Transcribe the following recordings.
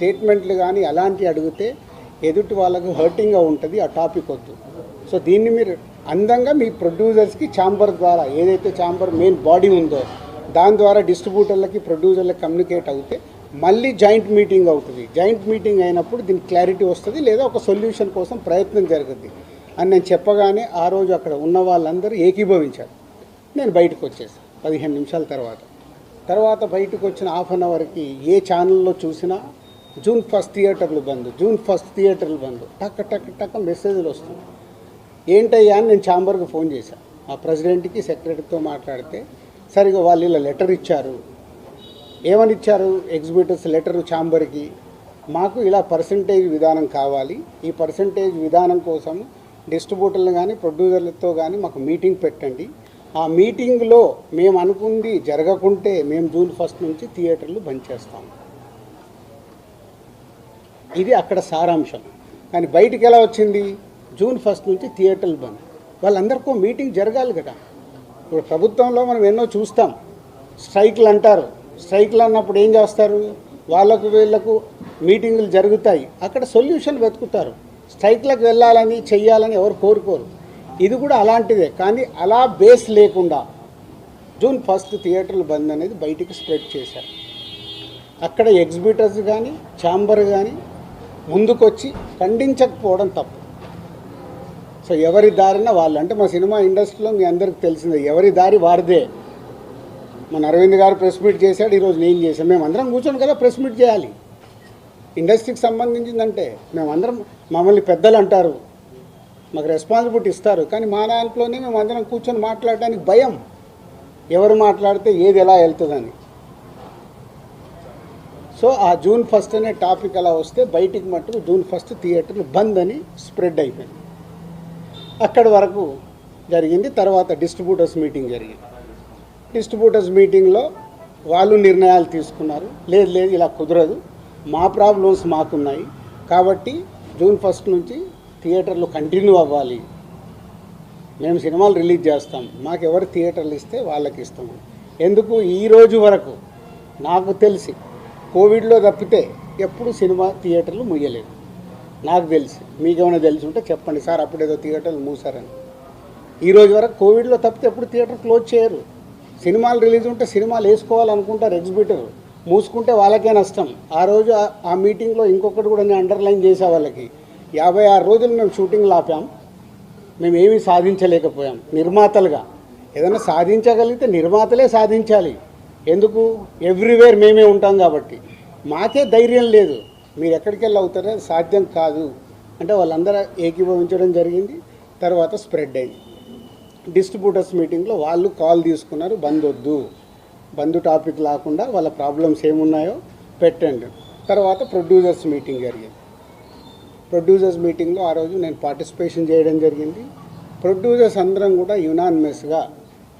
స్టేట్మెంట్లు కానీ అలాంటివి అడిగితే ఎదుటి వాళ్ళకు హర్టింగ్గా ఉంటుంది ఆ టాపిక్ వద్దు. సో దీన్ని మీరు అందంగా మీ ప్రొడ్యూసర్స్కి ఛాంబర్ ద్వారా ఏదైతే ఛాంబర్ మెయిన్ బాడీ ఉందో దాని ద్వారా డిస్ట్రిబ్యూటర్లకి ప్రొడ్యూసర్లకి కమ్యూనికేట్ అవుతే మళ్ళీ జాయింట్ మీటింగ్ అవుతుంది. జాయింట్ మీటింగ్ అయినప్పుడు దీనికి క్లారిటీ వస్తుంది లేదా ఒక సొల్యూషన్ కోసం ప్రయత్నం జరుగుద్ది. అని నేను చెప్పగానే ఆ రోజు అక్కడ ఉన్న వాళ్ళందరూ ఏకీభవించారు. నేను బయటకు వచ్చేసాను పదిహేను నిమిషాల తర్వాత. తర్వాత బయటకు వచ్చిన హాఫ్ అన్ అవర్కి ఏ ఛానల్లో చూసినా జూన్ ఫస్ట్ థియేటర్లు బంద్ జూన్ ఫస్ట్ థియేటర్లు బంద్. టక్ టక్ టక్ మెసేజ్లు వస్తుంది ఏంటయ్యా అని నేను ఛాంబర్కి ఫోన్ చేశాను ఆ ప్రెసిడెంట్కి సెక్రటరీతో మాట్లాడితే సరిగా వాళ్ళు ఇలా లెటర్ ఇచ్చారు. ఏమని ఇచ్చారు? ఎగ్జిబిటర్స్ లెటర్ ఛాంబర్కి. మాకు ఇలా పర్సంటేజ్ విధానం కావాలి. ఈ పర్సంటేజ్ విధానం కోసం డిస్ట్రిబ్యూటర్లు కానీ ప్రొడ్యూసర్లతో కానీ మాకు మీటింగ్ పెట్టండి. ఆ మీటింగ్లో మేము అనుకుంది జరగకుంటే మేము జూన్ ఫస్ట్ నుంచి థియేటర్లు బంద్ చేస్తాం ఇది అక్కడ సారాంశం. కానీ బయటికి ఎలా వచ్చింది? జూన్ ఫస్ట్ నుంచి థియేటర్లు బంద్. వాళ్ళందరికీ మీటింగ్ జరగాలి కదా. ఇప్పుడు ప్రభుత్వంలో మనం ఎన్నో చూస్తాం. స్ట్రైక్లు అంటారు. స్ట్రైక్లు అన్నప్పుడు ఏం చేస్తారు? వాళ్ళకు వీళ్ళకు మీటింగులు జరుగుతాయి. అక్కడ సొల్యూషన్ వెతుకుతారు. స్ట్రైక్లకు వెళ్ళాలని చెయ్యాలని ఎవరు కోరుకోరు. ఇది కూడా అలాంటిదే. కానీ అలా బేస్ లేకుండా జూన్ ఫస్ట్ థియేటర్లు బంద్ అనేది బయటికి స్ప్రెడ్ చేశారు. అక్కడ ఎగ్జిబిటర్స్ కానీ ఛాంబర్ కానీ ముందుకొచ్చి ఖండించకపోవడం తప్పు. సో ఎవరి దారిన వాళ్ళు అంటే మా సినిమా ఇండస్ట్రీలో మీ అందరికి తెలిసిందే ఎవరి దారి వారిదే. మన అరవింద్ గారు ప్రెస్ మీట్ చేశాడు ఈరోజు నేను చేశాను. మేము అందరం కూర్చొని కదా ప్రెస్ మీట్ చేయాలి. ఇండస్ట్రీకి సంబంధించిందంటే మేమందరం మమ్మల్ని పెద్దలు అంటారు. మాకు రెస్పాన్సిబిలిటీ ఇస్తారు. కానీ మా దాంట్లోనే మేము అందరం కూర్చొని మాట్లాడడానికి భయం. ఎవరు మాట్లాడితే ఏది ఎలా వెళ్తుందని. సో ఆ జూన్ ఫస్ట్ అనే టాపిక్ అలా వస్తే బయటికి మట్టుకు జూన్ ఫస్ట్ థియేటర్లు బంద్ అని స్ప్రెడ్ అయిపోయింది. అక్కడి వరకు జరిగింది తర్వాత డిస్ట్రిబ్యూటర్స్ మీటింగ్ జరిగింది. డిస్ట్రిబ్యూటర్స్ మీటింగ్లో వాళ్ళు నిర్ణయాలు తీసుకున్నారు. లేదు లేదు ఇలా కుదరదు. మా ప్రాబ్లమ్స్ మాకున్నాయి. కాబట్టి జూన్ ఫస్ట్ నుంచి థియేటర్లు కంటిన్యూ అవ్వాలి. మేము సినిమాలు రిలీజ్ చేస్తాం. మాకు ఎవరు థియేటర్లు ఇస్తే వాళ్ళకి ఇస్తాము ఎందుకు? ఈ రోజు వరకు నాకు తెలిసి కోవిడ్లో తప్పితే ఎప్పుడు సినిమా థియేటర్లు ముయ్యలేదు. నాకు తెలిసి. మీకేమైనా తెలిసి ఉంటే చెప్పండి. సార్ అప్పుడేదో థియేటర్లు మూసారని ఈ రోజు వరకు కోవిడ్లో తప్పితే ఎప్పుడు థియేటర్ క్లోజ్ చేయరు. సినిమాలు రిలీజ్ ఉంటే సినిమాలు వేసుకోవాలనుకుంటారు ఎగ్జిబిటర్. మూసుకుంటే వాళ్ళకే నష్టం. ఆ రోజు ఆ- ఆ మీటింగ్లో ఇంకొకటి కూడా నేను అండర్లైన్ చేసే వాళ్ళకి. యాభై ఆరు రోజులు మేము షూటింగ్లు ఆపాం మేము ఏమీ సాధించలేకపోయాం. నిర్మాతలుగా. ఏదైనా సాధించగలిగితే నిర్మాతలే సాధించాలి. ఎందుకు? ఎవ్రీవేర్ మేమే ఉంటాం కాబట్టి. మాకే ధైర్యం లేదు. మీరు ఎక్కడికి వెళ్ళి అవుతారో? సాధ్యం కాదు. అంటే వాళ్ళందరూ ఏకీభవించడం జరిగింది. తర్వాత స్ప్రెడ్ అయింది. డిస్ట్రిబ్యూటర్స్ మీటింగ్లో వాళ్ళు కాల్ తీసుకున్నారు. బంద్ వద్దు. బంద్ టాపిక్ లేకుండా వాళ్ళ ప్రాబ్లమ్స్ ఏమున్నాయో పెట్టండి. తర్వాత ప్రొడ్యూసర్స్ మీటింగ్ జరిగింది. ప్రొడ్యూసర్స్ మీటింగ్లో ఆ రోజు నేను పార్టిసిపేషన్ చేయడం జరిగింది. ప్రొడ్యూసర్స్ అందరం కూడా యునానిమస్గా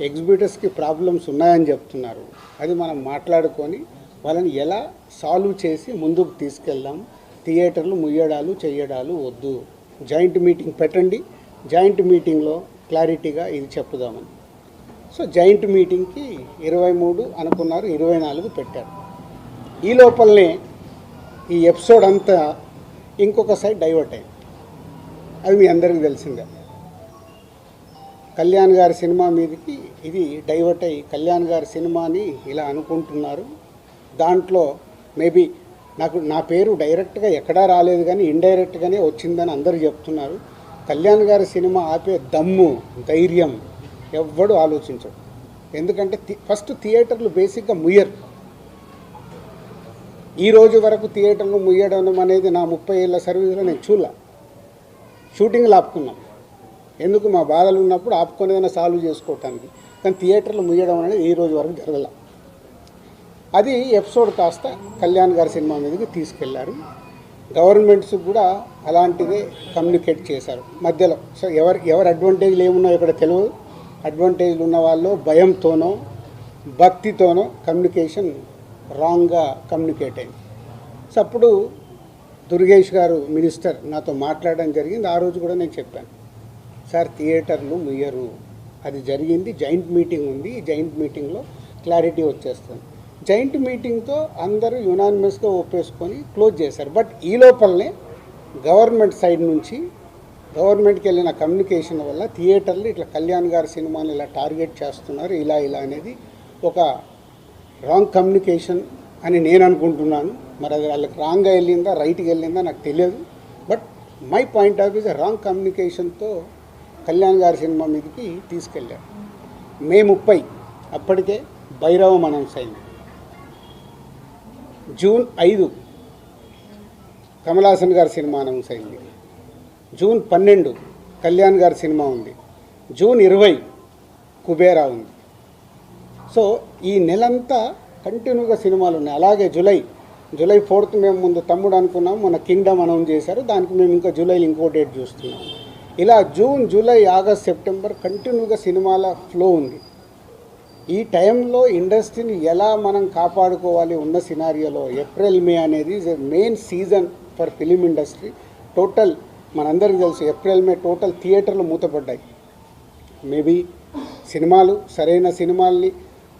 ఎగ్జిబిటర్స్కి ప్రాబ్లమ్స్ ఉన్నాయని చెప్తున్నారు. అది మనం మాట్లాడుకొని వాళ్ళని ఎలా సాల్వ్ చేసి ముందుకు తీసుకెళ్దాం? థియేటర్లు ముయ్యడాలు చెయ్యడాలు వద్దు. జాయింట్ మీటింగ్ పెట్టండి. జాయింట్ మీటింగ్లో క్లారిటీగా ఇది చెప్పుదామని. సో జాయింట్ మీటింగ్కి ఇరవై మూడు అనుకున్నారు ఇరవై నాలుగు పెట్టారు. ఈ లోపలనే ఈ ఎపిసోడ్ అంతా ఇంకొక సైడ్ డైవర్ట్ అయింది. అది మీ అందరికీ తెలిసిందే. కళ్యాణ్ గారి సినిమా మీదకి ఇది డైవర్ట్ అయ్యి కళ్యాణ్ గారి సినిమాని ఇలా అనుకుంటున్నారు. దాంట్లో మేబీ నాకు నా పేరు డైరెక్ట్గా ఎక్కడా రాలేదు కానీ ఇండైరెక్ట్గానే వచ్చిందని అందరూ చెప్తున్నారు. కళ్యాణ్ గారి సినిమా ఆపే దమ్ము ధైర్యం ఎవ్వడు ఆలోచించడు. ఎందుకంటే థి- ఫస్ట్ థియేటర్లు బేసిక్గా ముయ్యరు. ఈ రోజు వరకు థియేటర్లు ముయ్యడం అనేది నా ముప్పై ఏళ్ళ సర్వీస్లో నేను చూడ షూటింగ్లు ఆపుకున్నాం. ఎందుకు మా బాధలు ఉన్నప్పుడు ఆపుకొని ఏదైనా సాల్వ్ చేసుకోవటానికి? కానీ థియేటర్లు ముయ్యడం అనేది ఈ రోజు వరకు జరగల. అది ఎపిసోడ్ కాస్త కళ్యాణ్ గారి సినిమా మీదకి తీసుకెళ్ళారు. గవర్నమెంట్స్ కూడా అలాంటిదే కమ్యూనికేట్ చేశారు. మధ్యలో సో ఎవరి ఎవరు అడ్వాంటేజ్లు ఏమున్నాయో ఇక్కడ తెలియదు. అడ్వాంటేజ్లు ఉన్న వాళ్ళు భయంతోనో భక్తితోనో కమ్యూనికేషన్ రాంగ్గా కమ్యూనికేట్ అయింది. సో అప్పుడు దుర్గేష్ గారు మినిస్టర్ నాతో మాట్లాడడం జరిగింది. ఆ రోజు కూడా నేను చెప్పాను. సార్ థియేటర్లు ముయ్యరు. అది జరిగింది జాయింట్ మీటింగ్ ఉంది. ఈ జాయింట్ మీటింగ్లో క్లారిటీ వచ్చేస్తుంది. జాయింట్ మీటింగ్తో అందరూ యునానిమస్గా ఒప్పేసుకొని క్లోజ్ చేశారు. బట్ ఈ లోపలనే గవర్నమెంట్ సైడ్ నుంచి గవర్నమెంట్కి వెళ్ళిన కమ్యూనికేషన్ వల్ల థియేటర్లు ఇట్లా కళ్యాణ్ గారి సినిమాని ఇలా టార్గెట్ చేస్తున్నారు ఇలా ఇలా అనేది ఒక రాంగ్ కమ్యూనికేషన్ అని నేను అనుకుంటున్నాను. మరి అది వాళ్ళకి రాంగ్గా వెళ్ళిందా రైట్గా వెళ్ళిందా నాకు తెలియదు. But my point of views wrong కమ్యూనికేషన్తో Kalyan గారి సినిమా మీదకి తీసుకెళ్ళారు. మే ముప్పై అప్పటికే భైరవం అనౌన్స్ అయింది. జూన్ ఐదు కమలాసన్ గారి సినిమా అనౌన్స్ అయింది. జూన్ పన్నెండు కళ్యాణ్ గారి సినిమా ఉంది. జూన్ ఇరవై కుబేరా ఉంది. సో ఈ నెలంతా కంటిన్యూగా సినిమాలు ఉన్నాయి. అలాగే జూలై జూలై ఫోర్త్ మేము ముందు తమ్ముడు అనుకున్నాం మన కింగ్డమ్ అనౌన్స్ చేశారు. దానికి మేము ఇంకా జూలైలో ఇంకో డేట్ చూస్తున్నాం. ఇలా జూన్ జూలై ఆగస్ట్ సెప్టెంబర్ కంటిన్యూగా సినిమాల ఫ్లో ఉంది. ఈ టైంలో ఇండస్ట్రీని ఎలా మనం కాపాడుకోవాలి ఉన్న సినారియోలో ఏప్రిల్ మే అనేది is main season for film industry total మనందరికీ తెలుసు ఏప్రిల్ మే టోటల్ థియేటర్లు మూతపడ్డాయి. మేబీ సినిమాలు సరైన సినిమాల్ని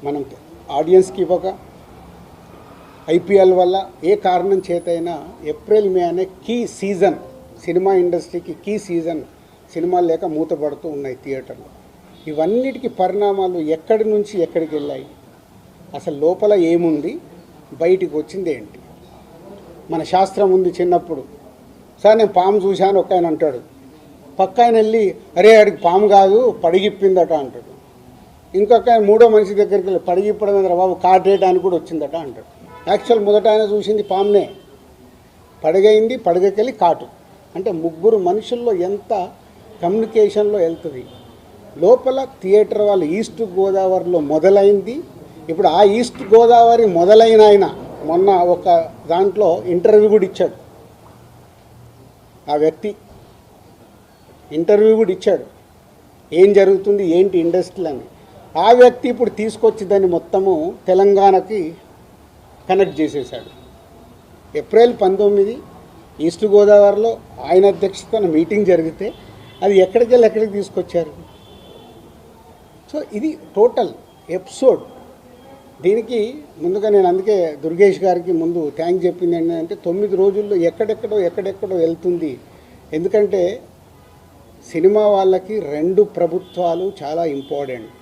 మనం ఆడియన్స్కి ఇవ్వక ఐపీఎల్ వల్ల ఏ కారణం చేతైనా ఏప్రిల్ మే అనే కీ సీజన్ సినిమా ఇండస్ట్రీకి కీ సీజన్ సినిమాలు లేక మూతపడుతూ ఉన్నాయి థియేటర్లు. ఇవన్నిటికీ పరిణామాలు ఎక్కడి నుంచి ఎక్కడికి వెళ్ళాయి? అసలు లోపల ఏముంది? బయటికి వచ్చింది ఏంటి? మన శాస్త్రం ఉంది చిన్నప్పుడు. సార్ నేను పాము చూశాను ఒక ఆయన అంటాడు. పక్క ఆయన వెళ్ళి అరే ఆడికి పాము కాదు పడిగిప్పిందట అంటాడు. ఇంకొక ఆయన మూడో మనిషి దగ్గరికి వెళ్ళి పడిగిప్పడం మీద బాబు కాటేయడానికి కూడా వచ్చిందట అంటాడు. యాక్చువల్ మొదట ఆయన చూసింది పామునే. పడగైంది పడగకెళ్ళి కాటు. అంటే ముగ్గురు మనుషుల్లో ఎంత కమ్యూనికేషన్లో వెళ్తుంది. లోపల థియేటర్ వాళ్ళు ఈస్ట్ గోదావరిలో మొదలైంది. ఇప్పుడు ఆ ఈస్ట్ గోదావరి మొదలైన ఆయన మొన్న ఒక దాంట్లో ఇంటర్వ్యూ కూడా ఇచ్చాడు. ఆ వ్యక్తి ఇంటర్వ్యూ కూడా ఇచ్చాడు. ఏం జరుగుతుంది ఏంటి ఇండస్ట్రీ అని. ఆ వ్యక్తి ఇప్పుడు తీసుకొచ్చి దాన్ని మొత్తము తెలంగాణకి కనెక్ట్ చేసేసాడు ఏప్రిల్ పంతొమ్మిది ఈస్ట్ గోదావరిలో ఆయన అధ్యక్షతన మీటింగ్ జరిగితే అది ఎక్కడికి వెళ్ళి ఎక్కడికి తీసుకొచ్చారు? సో ఇది టోటల్ ఎపిసోడ్ దీనికి ముందుగా నేను అందుకే దుర్గేష్ గారికి ముందు థ్యాంక్ చెప్పింది ఏంటంటే తొమ్మిది రోజుల్లో ఎక్కడెక్కడో ఎక్కడెక్కడో వెళ్తుంది. ఎందుకంటే సినిమా వాళ్ళకి రెండు ప్రభుత్వాలు చాలా ఇంపార్టెంట్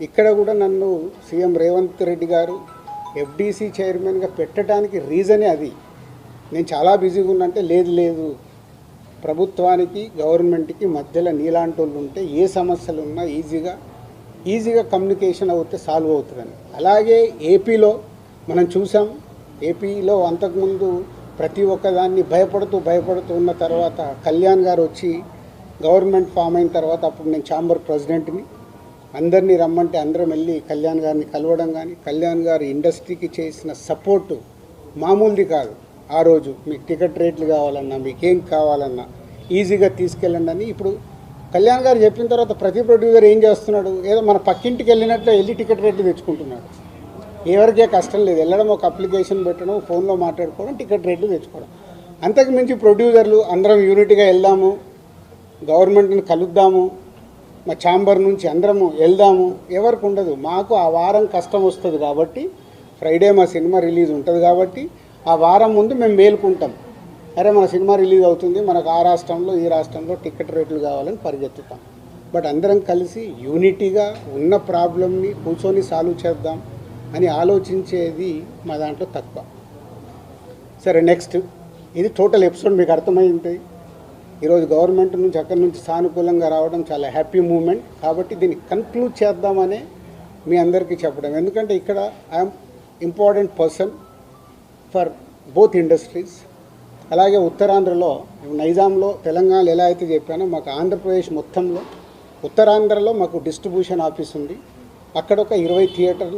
ఇక్కడ కూడా నన్ను సీఎం రేవంత్ రెడ్డి గారు ఎఫ్డీసీ చైర్మన్గా పెట్టడానికి రీజనే అది. నేను చాలా బిజీగా ఉన్నంటే లేదు లేదు. ప్రభుత్వానికి గవర్నమెంట్కి మధ్యలో నీలాంటి వాళ్ళు ఉంటే ఏ సమస్యలు ఉన్నా ఈజీగా ఈజీగా కమ్యూనికేషన్ అవుతే సాల్వ్ అవుతుందని. అలాగే ఏపీలో మనం చూసాం ఏపీలో అంతకుముందు ప్రతి ఒక్కదాన్ని భయపడుతూ భయపడుతూ ఉన్న తర్వాత కళ్యాణ్ గారు వచ్చి గవర్నమెంట్ ఫామ్ అయిన తర్వాత అప్పుడు నేను ఛాంబర్ ప్రెసిడెంట్ని. అందరినీ రమ్మంటే అందరం వెళ్ళి కళ్యాణ్ గారిని కలవడం కానీ కళ్యాణ్ గారు ఇండస్ట్రీకి చేసిన సపోర్టు మామూలుది కాదు. ఆ రోజు మీకు టికెట్ రేట్లు కావాలన్నా మీకేం కావాలన్నా ఈజీగా తీసుకెళ్ళండి అని ఇప్పుడు కళ్యాణ్ గారు చెప్పిన తర్వాత ప్రతి ప్రొడ్యూసర్ ఏం చేస్తున్నాడు? ఏదో మన పక్కింటికి వెళ్ళినట్లు వెళ్ళి టికెట్ రేట్లు తెచ్చుకుంటున్నాడు. ఎవరికే కష్టం లేదు. వెళ్ళడం ఒక అప్లికేషన్ పెట్టడం ఫోన్లో మాట్లాడుకోవడం టికెట్ రేట్లు తెచ్చుకోవడం. అంతకు మించి ప్రొడ్యూసర్లు అందరం యూనిట్గా వెళ్దాము గవర్నమెంట్ని కలుద్దాము మా ఛాంబర్ నుంచి అందరము వెళ్దాము. ఎవరికి ఉండదు. మాకు ఆ వారం కష్టం వస్తుంది కాబట్టి ఫ్రైడే మా సినిమా రిలీజ్ ఉంటుంది కాబట్టి ఆ వారం ముందు మేము మేలుకుంటాం. అరే మన సినిమా రిలీజ్ అవుతుంది మనకు ఆ రాష్ట్రంలో ఈ రాష్ట్రంలో టికెట్ రేట్లు కావాలని పరిగెత్తుతాం. బట్ అందరం కలిసి యూనిటీగా ఉన్న ప్రాబ్లమ్ని కూర్చొని సాల్వ్ చేద్దాం అని ఆలోచించేది మా దాంట్లో తక్కువ. సరే నెక్స్ట్. ఇది టోటల్ ఎపిసోడ్ మీకు అర్థమైంది. ఈరోజు గవర్నమెంట్ నుంచి అక్కడి నుంచి సానుకూలంగా రావడం చాలా హ్యాపీ మూమెంట్. కాబట్టి దీన్ని కన్క్లూడ్ చేద్దామనే మీ అందరికీ చెప్పడం. ఎందుకంటే ఇక్కడ I'm important person. For both industries. అలాగే ఉత్తరాంధ్రలో నైజాంలో తెలంగాణలో ఎలా అయితే చెప్పానో మాకు ఆంధ్రప్రదేశ్ మొత్తంలో ఉత్తరాంధ్రలో మాకు డిస్ట్రిబ్యూషన్ ఆఫీస్ ఉంది. అక్కడ ఒక ఇరవై థియేటర్లు